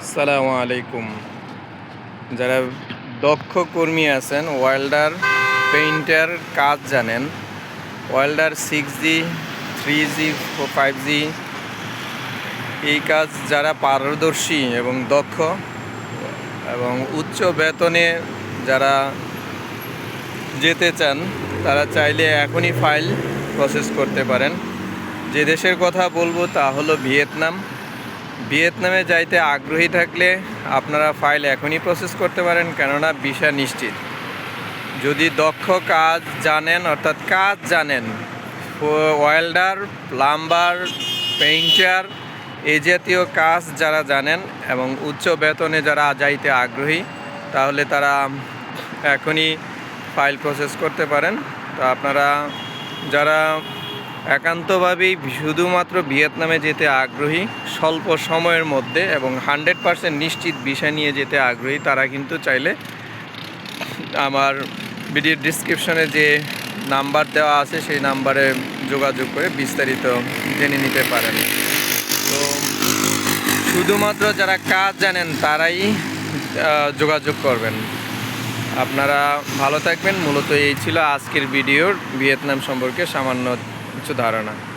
আসসালামু আলাইকুম। যারা দক্ষ কর্মী আছেন, ওয়েল্ডার, পেইন্টার কাজ জানেন, welder six G three G five G এই কাজ যারা পারদর্শী এবং দক্ষ এবং উচ্চ বেতনে যারা যেতে চান, তারা চাইলে এখনই ফাইল প্রসেস করতে পারেন। যে দেশের কথা বলব তা হলো ভিয়েতনাম। ভিয়েতনামে যাইতে আগ্রহী থাকলে আপনারা ফাইল এখনই প্রসেস করতে পারেন, কেননা ভিসা নিশ্চিত। যদি দক্ষ কাজ জানেন, অর্থাৎ কাজ জানেন ওয়েল্ডার প্লাম্বার পেইন্টার এই জাতীয় কাজ যারা জানেন এবং উচ্চ বেতনে যারা যাইতে আগ্রহী, তাহলে তারা এখনই ফাইল প্রসেস করতে পারেন। তো আপনারা যারা একান্তভাবেই শুধুমাত্র ভিয়েতনামে যেতে আগ্রহী, স্বল্প সময়ের মধ্যে এবং হান্ড্রেড পার্সেন্ট নিশ্চিত বিষয় নিয়ে যেতে আগ্রহী, তারা কিন্তু চাইলে আমার ভিডিওর ডিসক্রিপশনে যে নাম্বার দেওয়া আছে, সেই নাম্বারে যোগাযোগ করে বিস্তারিত জেনে নিতে পারেন। তো শুধুমাত্র যারা কাজ জানেন, তারাই যোগাযোগ করবেন। আপনারা ভালো থাকবেন। মূলত এই ছিল আজকের ভিডিওর ভিয়েতনাম সম্পর্কে সামান্য কিছু ধারণা